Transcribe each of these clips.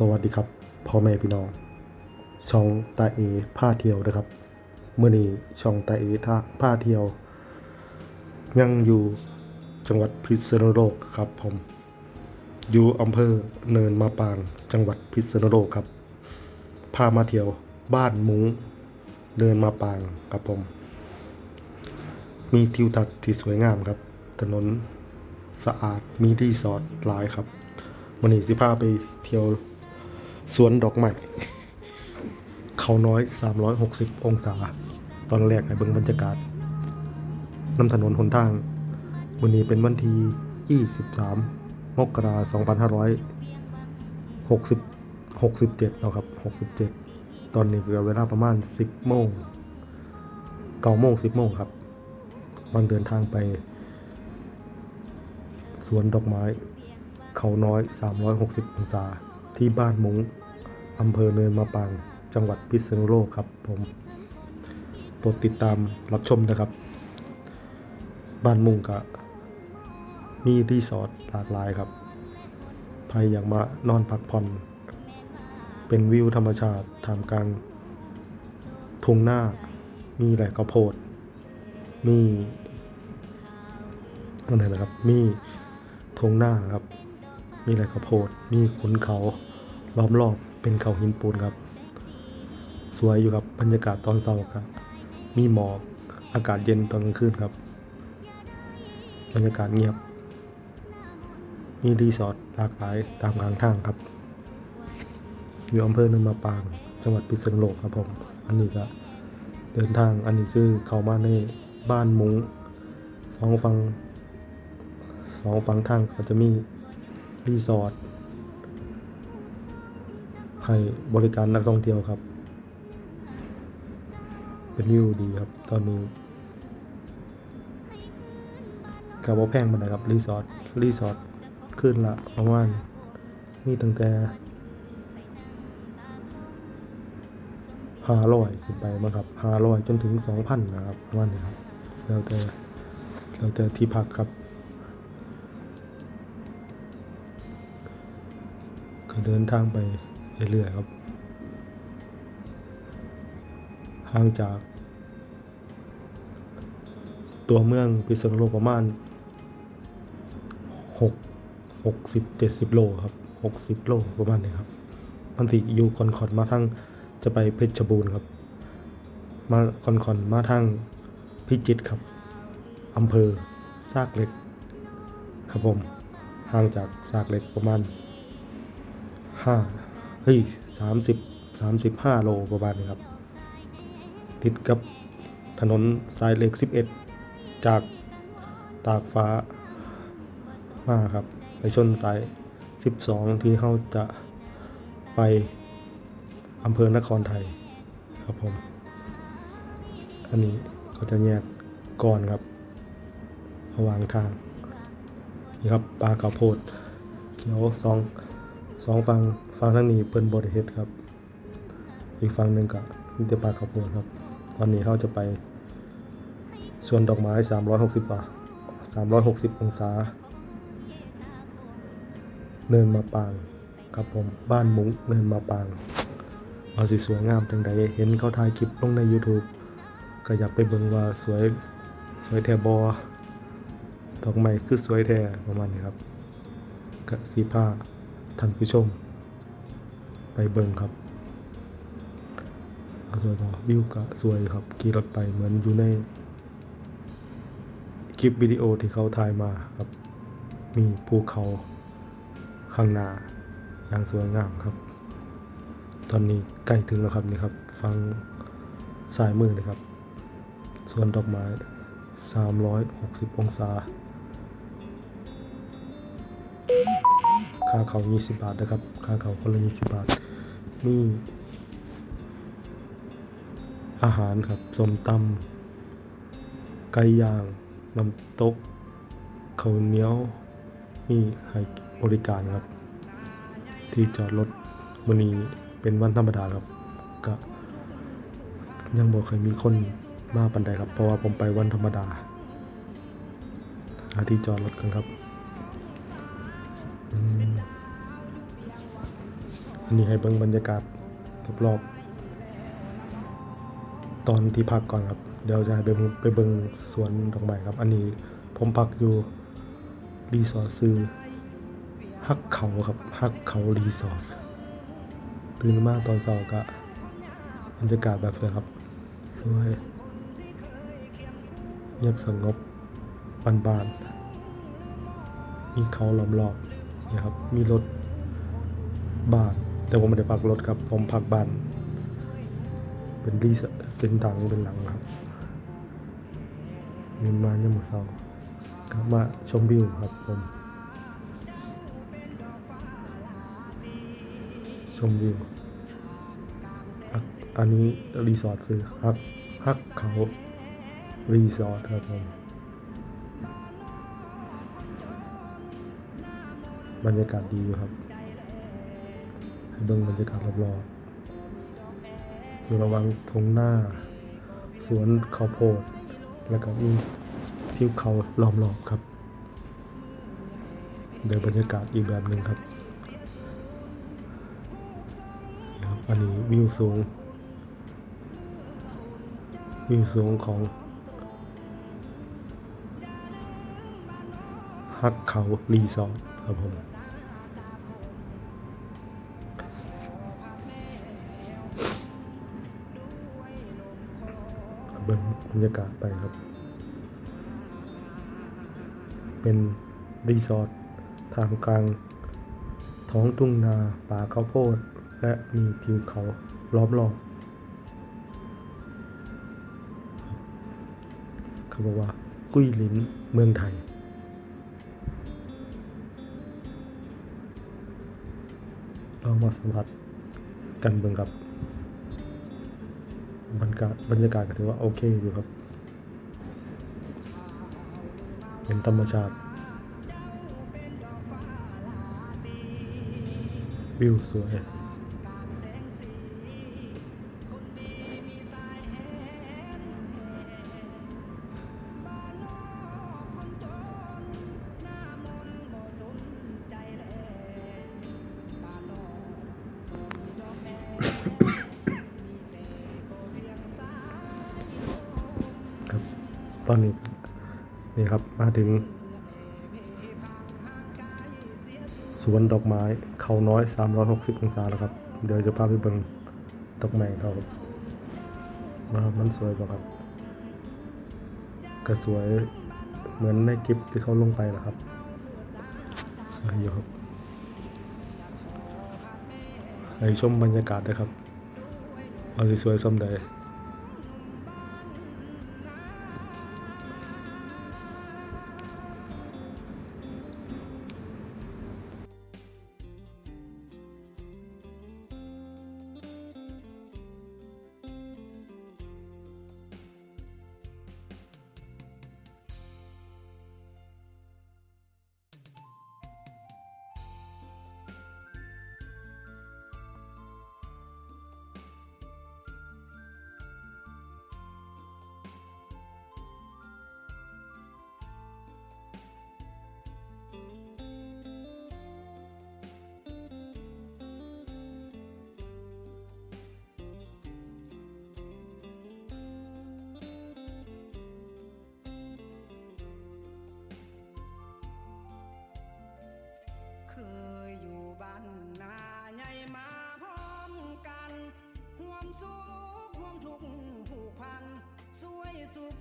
สวัสดีครับพ่อแม่พี่น้อง ช่องตาเอผ้าเที่ยวนะครับเมื่อนี้ช่องตาเอท่าผ้าเที่ยว ยังอยู่จังหวัดพิษณุโลกครับผม อยู่อำเภอเนินมาปางจังหวัดพิษณุโลกครับพามาเที่ยวบ้านมุ้งเดินมาปางครับผม มีทิวทัศน์ที่สวยงามครับ ถนนสะอาดมีที่สอดหลายครับวันนี้สิพาไปเที่ยว สวนดอกไม้เขาน้อย 360 องศา ตอนแรกให้เบิ่งบรรยากาศน้ำถนนหนทาง วันนี้เป็นวันที่ 23 มกราคม2560 67เนาะครับ 67 ตอนนี้คือเวลาประมาณ 10โมง9โมง10โมงครับวันเดินทางไป สวนดอกไม้ เขาน้อย 360องศา ที่บ้านมุง้งอำเภอเนินมะปาง จังหวัดพิษณุโลกครับผมโปรดติดตามรับชมนะครับ บ้านมุงกะมีรีสอร์ทหลากหลายครับใครอยากมานอนพักผ่อน เป็นวิวธรรมชาติทามกลางทุ่งหน้า มีแหล่ข้าวโพด มีอะไรนะครับ มีทงหน้าครับ มีไรข้าวโพด มีขุนเขา ล้อมรอบเป็นเขาหินปูนครับ สวยอยู่ครับบรรยากาศตอนเช้าครับ มีหมอกอากาศเย็นตอนกลางคืนครับ บรรยากาศเงียบ มีรีสอร์ทหลากหลายตามกลางทางครับ อยู่อำเภอเนินมะปาง จังหวัดพิษณุโลกครับผม อันนี้ก็เดินทางอันนี้คือเข้ามาในบ้านมุง้งสองฝั่งสองฝั่งทางก็จะมีรีสอร์ท ให้บริการนักท่องเที่ยวครับ เป็นวิวดีครับ ตอนนี้กับว่าแพงมันนะครับ รีสอร์ท รีสอร์ทขึ้นละประมาณมีตั้งแต่ห้าร้อยขึ้นไปมั้งครับห้าร้อยจนถึงสองพันนะครับประมาณนี้ครับ แล้วแต่แล้วแต่ที่พักครับก็เดินทางไป เรื่อยๆครับ ห่างจาก ตัวเมืองพิษณุโลกประมาณหกหกสิบเจ็ดสิบโลครับหกสิบโลประมาณนี้ครับมันสิอยู่คอนคอนมาทางจะไปเพชรบูรณ์ครับ มาคอนคอนมาทางพิจิตรครับอำเภอซากเหล็ก ครับผม ห่างจากซากเหล็กประมาณห้า ฮ้ยสามสิบสามสิบห้าโลประมาณนี้ครับ ติดกับถนนสายเหล็กสิบเอ็ดจากตากฟ้ามาครับ ไปชนสายสิบสองที่เขาจะไปอำเภอนครไทยครับผม อันนี้ก็จะแยกก่อนครับระหว่างทางนี่ครับปลาข้าโพดเขียวสองสองฝั่ง ฝั่งทางนี้เปิ้นบริเฮ็ดครับ อีกฝั่งหนึ่งก็มีแต่ปากระพงครับ ตอนนี้เราจะไปสวนดอกไม้ 360บาท360 องศา เนินมาปางครับผมบ้านมุ้งเนินมาปางเอาสิสวยงามจังใดเห็นเขาถ่ายคลิปลงใน YouTube ก็อยากไปเบิ่งว่าสวยสวยแท้บอดอกไม้คือสวยแท้ประมาณนี้ครับกสีผ้าท่านผู้ชม ไปเบิ่งครับสวยบอวิวก็สวยครับขี่รถไปเหมือนอยู่ในคลิปวิดีโอที่เขาถ่ายมาครับ มีภูเขาข้างหน้าอย่างสวยงามครับ ตอนนี้ใกล้ถึงแล้วครับนี่ครับ ฟังสายมือเลยครับ ส่วนดอกไม้ 360 องศา ค่าเขา 20 บาทนะครับ ค่าเขาคนละ20 บาท นี่อาหารครับสมตำไก่ย่างน้ำตกข้าวเหนียวนี่ให้บริการครับ ที่จอดรถวันนี้เป็นวันธรรมดาครับก็ยังบอกเคยมีคนมาปันใดครับ เพราะว่าผมไปวันธรรมดาหาที่จอดรถกันครับ อันนี้ให้เบิ่งบรรยากาศรอบๆตอนที่พักก่อนครับ เดี๋ยวจะให้ไปเบ่งไปเบิ่งสวนดอกไม้ครับ อันนี้ผมพักอยู่รีสอร์ทซื้อฮักเขาครับฮักเขารีสอร์ทตื่นมาตอนเช้าก็บรรยากาศแบบนี้ครับสวยเงียบสงบบานๆมีเขาล้อมรอบนี่ยครับ มีรถบาน แต่ผมไม่ได้พักรถครับ ผมพักบ้าน เป็นรีสเป็นดังเป็นหลังครับเงินมาเนี่ยามมือเศร้ากลับมาชมวิวครับผมชมวิวอันนี้รีสอร์ทซื้อฮักฮักเขารีสอร์ทครับผมบรรยากาศดีอยู่ครับ เบิ่งบรรยากาศรอบๆอยู่ระหวังทงหน้า สวนข้าวโพด แล้วก็มีทิวเขาล้อมรอบครับเดี๋ยวบรรยากาศอีกแบบหนึ่งครับครับอันนี้วิวสูง วิวสูงของฮักเขารีสอร์ทครับผม บรรยากาศไปครับ เป็นรีสอร์ทท่ามกลาง ท้องทุ่งนาป่าข้าวโพด และมีทิวเขาล้อมรอบเขาบอกว่ากุ้ยลินเมืองไทยลองมาสัมผัสกันเบิ่งครับ บรรยากาศบรรยากาศก็ถือว่าโอเคอยู่ครับ เป็นธรรมชาติ วิวสวย ตอนนี้นี่ครับมาถึง สวนดอกไม้เขาน้อย 360 องศาแล้วครับ เดี๋ยวจะพาไปเบิ่งดอกไม้เขาครับว่ามันสวยป่ะครับก็สวยเหมือนในคลิปที่เขาลงไปแหละครับสวยอยู่ครับให้ชมบรรยากาศด้วยครับว่าสิสวยสมใด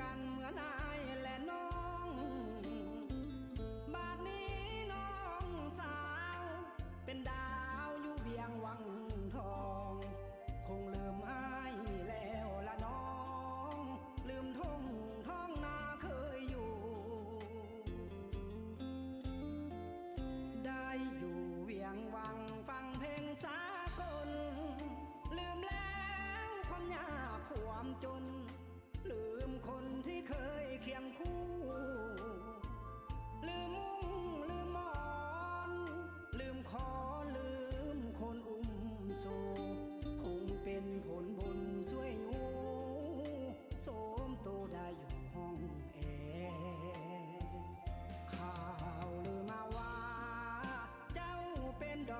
กันเหมือนอา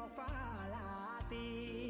อกฟ้าลาตี